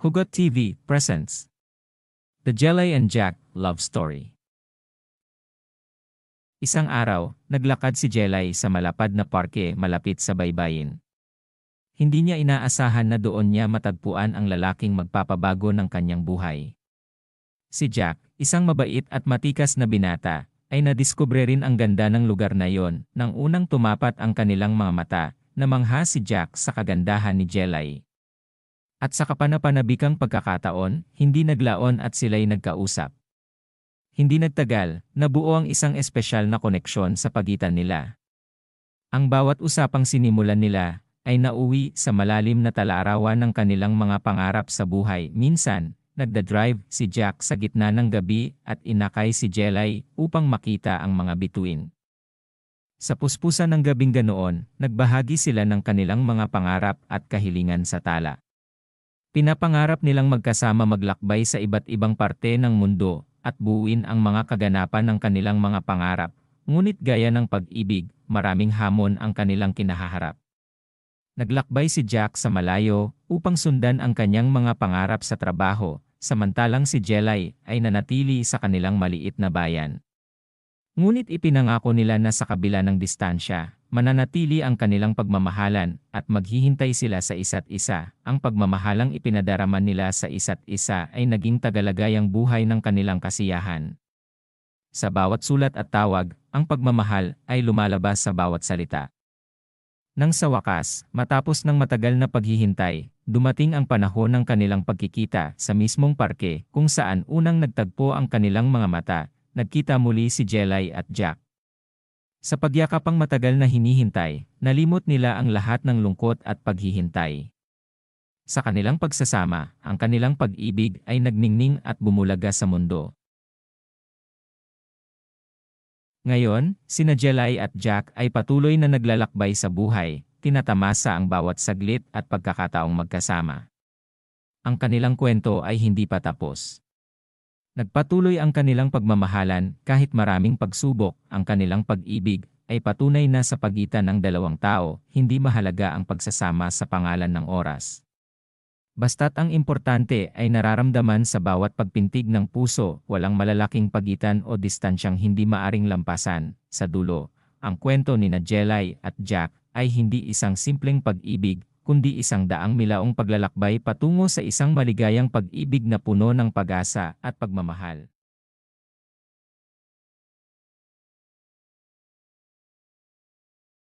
Hugot TV presents The Jelly and Jack Love Story. Isang araw, naglakad si Jelay sa malapad na parke malapit sa baybayin. Hindi niya inaasahan na doon niya matagpuan ang lalaking magpapabago ng kanyang buhay. Si Jack, isang mabait at matikas na binata, ay nadiskubre rin ang ganda ng lugar na yon nang unang tumapat ang kanilang mga mata, namangha si Jack sa kagandahan ni Jelay. At sa kapanapanabikang pagkakataon, hindi naglaon at sila'y nagkausap. Hindi nagtagal, nabuo ang isang espesyal na koneksyon sa pagitan nila. Ang bawat usapang sinimulan nila ay nauwi sa malalim na talarawan ng kanilang mga pangarap sa buhay. Minsan, nagda-drive si Jack sa gitna ng gabi at inakay si Jelay upang makita ang mga bituin. Sa puspusan ng gabing ganoon, nagbahagi sila ng kanilang mga pangarap at kahilingan sa tala. Pinapangarap nilang magkasama maglakbay sa iba't ibang parte ng mundo at buuin ang mga kaganapan ng kanilang mga pangarap, ngunit gaya ng pag-ibig, maraming hamon ang kanilang kinahaharap. Naglakbay si Jack sa malayo upang sundan ang kanyang mga pangarap sa trabaho, samantalang si Jelay ay nanatili sa kanilang maliit na bayan. Ngunit ipinangako nila na sa kabila ng distansya, mananatili ang kanilang pagmamahalan at maghihintay sila sa isa't isa. Ang pagmamahalang ipinadaraman nila sa isa't isa ay naging tagalagayang buhay ng kanilang kasiyahan. Sa bawat sulat at tawag, ang pagmamahal ay lumalabas sa bawat salita. Nang sa wakas, matapos ng matagal na paghihintay, dumating ang panahon ng kanilang pagkikita sa mismong parke kung saan unang nagtagpo ang kanilang mga mata, nagkita muli si Jelay at Jack. Sa pagyakapang matagal na hinihintay, nalimot nila ang lahat ng lungkot at paghihintay. Sa kanilang pagsasama, ang kanilang pag-ibig ay nagningning at bumulaga sa mundo. Ngayon, sina Jelay at Jack ay patuloy na naglalakbay sa buhay, tinatamasa ang bawat saglit at pagkakataong magkasama. Ang kanilang kwento ay hindi pa tapos. Nagpatuloy ang kanilang pagmamahalan kahit maraming pagsubok, ang kanilang pag-ibig ay patunay na sa pagitan ng dalawang tao, hindi mahalaga ang pagsasama sa pangalan ng oras. Basta't ang importante ay nararamdaman sa bawat pagpintig ng puso, walang malalaking pagitan o distansyang hindi maaring lampasan. Sa dulo, ang kwento ni Najelay at Jack ay hindi isang simpleng pag-ibig, kundi isang daang milaong paglalakbay patungo sa isang maligayang pag-ibig na puno ng pag-asa at pagmamahal.